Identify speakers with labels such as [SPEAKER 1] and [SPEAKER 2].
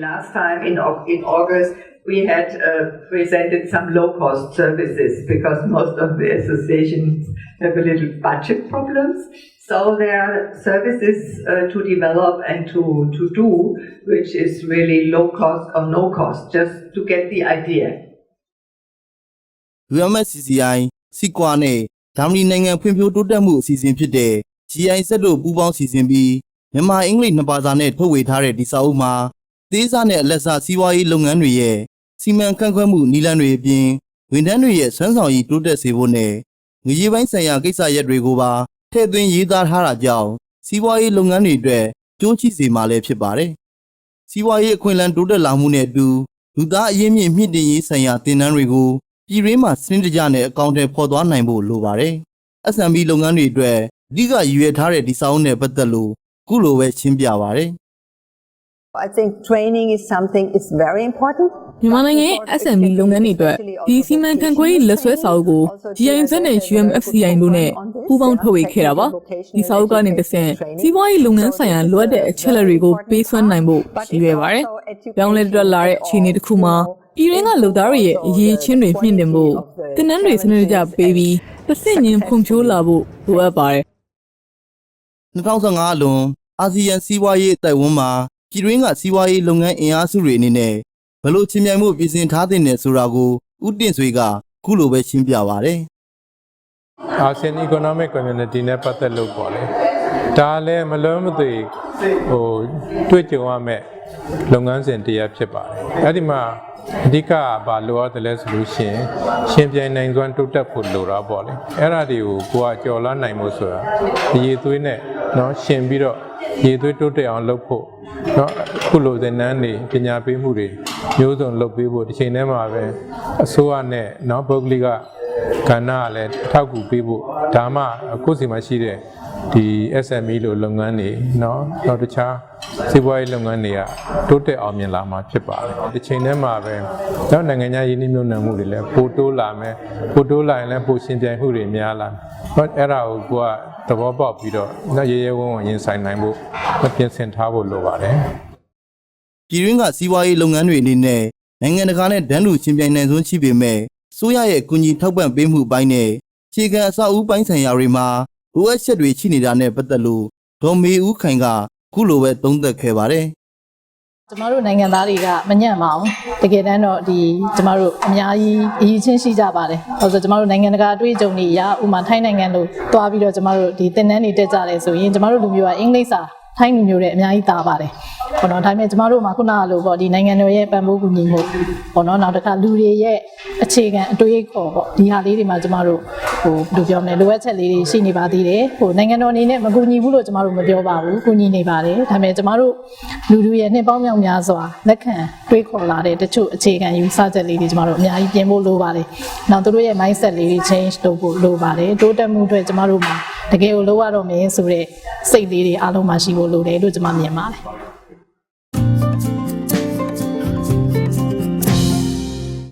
[SPEAKER 1] Last time in, in August, we had uh, presented some low-cost services because most of the associations have a little budget problems. So there are services uh, to develop and to, to do, which is really low cost or no cost, just to get the idea.
[SPEAKER 2] UMSCCI စီကွာနဲ့ဂျာမနီနိုင်ငံဖွံ့ဖြိုးတိုးတက်မှုအစီအစဉ်ဖြစ်တဲ့ GI ဆက်တို့ပူးပေါင်းစီစဉ်ပြီးမြန်မာအင်္ဂလိပ်နှစ်ဘာသာနဲ့ထုတ်ဝေထားတဲ့ဒီစာအုပ်မှာ သေးစားနဲ့အလက်စားစီးပွားရေးလုပ်ငန်းတွေရဲ့စီမံခန့်ခွဲမှုနည်းလမ်းတွေအပြင်ဝန်ထမ်းတွေရဲ့ဆွမ်းဆောင်ရည်တိုးတက်စေဖို့နဲ့ငွေရေးပိုင်းဆိုင်ရာကိစ္စရပ်တွေကိုပါထည့်သွင်းရေးသားထားတာကြောင့်စီးပွားရေးလုပ်ငန်းတွေအတွက်ကြိုးချစေမှာလည်းဖြစ်ပါတယ်။စီးပွားရေးအခွင့်အလမ်းတိုးတက်လာမှုနဲ့အတူလူသားအရင်းမြစ်မြင့်တင်ရေးဆိုင်ရာသင်တန်းတွေကိုပြည်ရင်းမှာစနစ်တကျနဲ့အကောင့်တွေဖော်သွားနိုင်ဖို့လိုပါတယ်။ SMB လုပ်ငန်းတွေအတွက်အဓိကရည်ရွယ်ထားတဲ့ဒီစာအုပ်နဲ့ပတ်သက်လို့ခုလိုပဲရှင်းပြပါရစေ
[SPEAKER 3] I think training is something is very important.
[SPEAKER 4] မြန်မာနိုင်ငံရဲ့ SME လုပ်ငန်းတွေအတွက်ဒီစီမံခန့်ခွဲရေးလက်ဆွဲစာအုပ်ကို GIZ နဲ့ UMFCI တို့နဲ့ပူးပေါင်းထုတ်ဝေခဲ့တာပါဒီစာအုပ်ကနေတစ်ဆင့်စီးပွားရေးလုပ်ငန်းဆိုင်ရာလိုအပ်တဲ့အချက်အလက်တွေကိုပေးစွမ်းနိုင်ဖို့ရည်ရွယ်ပါတယ်ပြောင်းလဲတက်လာတဲ့အခြေအနေတစ်ခုမှာပြည်ရင်းကလူသားတွေရဲ့အရေးချင်းတွေမြင့်တင်ဖို့တင်နန်းတွေစနစ်တကျပေးပြီးတစ်ဆင့်ချင်းဖွံ့ဖြိုးလာဖို့လိုအပ်ပါတယ်
[SPEAKER 2] 2015အလွန်အာဆီယံစီးပွားရေးအသက်အဝန်းမှာ ပြည်တွင်းကစီးပွားရေးလုပ်ငန်းအင်အားစုတွေအနေနဲ့ဘယ်လိုချင်းမြိုင်မှုပြင်ဆင်ထားတဲ့နယ်ဆိုတာကိုဥတင့်ဆွေကခုလိုပဲရှင်းပြပါရစေ
[SPEAKER 5] ASEAN Economic Community နဲ့ပတ်သက်လို့ပေါ့လေဒါလည်းမလွဲမသွေဟိုတွေ့ကြုံရမယ့်လုပ်ငန်းစဉ်တစ်ရပ်ဖြစ်ပါတယ်အဲ့ဒီမှာအဓိကဘာလိုအပ်တယ်လဲဆိုလို့ရှိရင်ရှင်ပြိုင်နိုင်စွမ်းတိုးတက်ဖို့လိုတာပေါ့လေအဲ့ဒါတွေကိုကိုကကြော်လာနိုင်ဖို့ဆိုတာဒီရေသွေးနဲ့ နော်ရှင်ပြီးတော့ရေသွေးတိုးတက်အောင်လုပ်ဖို့နော်ခုလိုစဉ်နန်းနေပညာပေးမှုတွေမျိုးစုံလုပ်ပေးဖို့ဒီချိန်ထဲမှာပဲအစိုးရနဲ့နော်ပုဂ္ဂလိကကဏ္ဍကလည်းအထောက်အကူပေးဖို့ဒါမှကိုယ့်စီမှာရှိတဲ့ ဒီ SME လို့လုပ်ငန်းတွေเนาะတော့တခြားစီးပွားရေးလုပ်ငန်းတွေကတိုးတက်အောင်မြင်လာမှာဖြစ်ပါတယ်ဒီချိန်ထဲမှာပဲတော့နိုင်ငံခြားရင်းနှီးမြှုပ်နှံမှုတွေလည်းပိုတိုးလာမယ်ပိုတိုးလာရင်လည်းပိုရှင်ပြိုင်မှုတွေများလာဟောအဲ့ဒါကိုကိုကသဘောပေါက်ပြီးတော့နော်ရေရဲဝန်းဝန်းရင်ဆိုင်နိုင်ဖို့မပြင်ဆင်ထားဖို့လိုပါတယ်
[SPEAKER 2] ပြည်တွင်းကစီးပွားရေးလုပ်ငန်းတွေအနေနဲ့နိုင်ငံတကာနဲ့ဒန်းတူချင်းပြိုင်နိုင်စွမ်းရှိပေမဲ့စိုးရရဲ့ကူညီထောက်ပံ့ပေးမှုပိုင်းနဲ့ခြေခံအဆောက်အဦပိုင်းဆိုင်ရာတွေမှာ လိုအပ်ချက်တွေရှိနေတာနဲ့ပတ်သက်လို့ဒေါ်မေဦးခိုင်ကခုလိုပဲသုံးသပ်ခဲ့ပါတယ်
[SPEAKER 6] ကျမတို့နိုင်ငံသားတွေကမညံ့ပါဘူးတကယ်တမ်းတော့ဒီကျမတို့အများကြီးအရေးချင်းရှိကြပါတယ်။ဆိုတော့ကျမတို့နိုင်ငံတကာအတွေ့အကြုံတွေအရဥမာထိုင်းနိုင်ငံလို့တွားပြီးတော့ကျမတို့ဒီသင်တန်းတွေတက်ကြတယ်ဆိုရင်ကျမတို့လူမျိုးကအင်္ဂလိပ်စာ ထိုင်းလူမျိုးတွေအများကြီးသားပါတယ်။ဘောနော်ဒါပေမဲ့ကျမတို့မှာခုနကလိုပေါ့ဒီနိုင်ငံတော်ရဲ့ပံ့ပိုးကူညီမှုဘောနော်နောက်တစ်ခါလူတွေရဲ့အခြေခံအတွေ့အခေါ်ပေါ့ဒီဟာလေးတွေမှာကျမတို့ဟိုဘယ်လိုပြောမလဲလိုအပ်ချက်လေးတွေရှိနေပါသေးတယ်။ဟိုနိုင်ငံတော်အနေနဲ့မကူညီဘူးလို့ကျမတို့မပြောပါဘူး။ကူညီနေပါတယ်။ဒါပေမဲ့ကျမတို့လူလူရဲ့နှစ်ပေါင်းမြောက်များစွာလက်ခံတွေးခေါ်လာတဲ့တချို့အခြေခံယူဆချက်လေးတွေကျမတို့အများကြီးပြင်ဖို့လိုပါတယ်။နောက်သူတို့ရဲ့ mindset လေးတွေ change လုပ်ဖို့လိုပါတယ်။တိုးတက်မှုအတွက်ကျမတို့မှာ တကယ်ကိုလိုရတော့မယ်ဆိုတဲ့စိတ်လေးတွေအားလုံးမှာရှိဖို့လိုတယ်လို့ကျမမြင်ပါတယ်။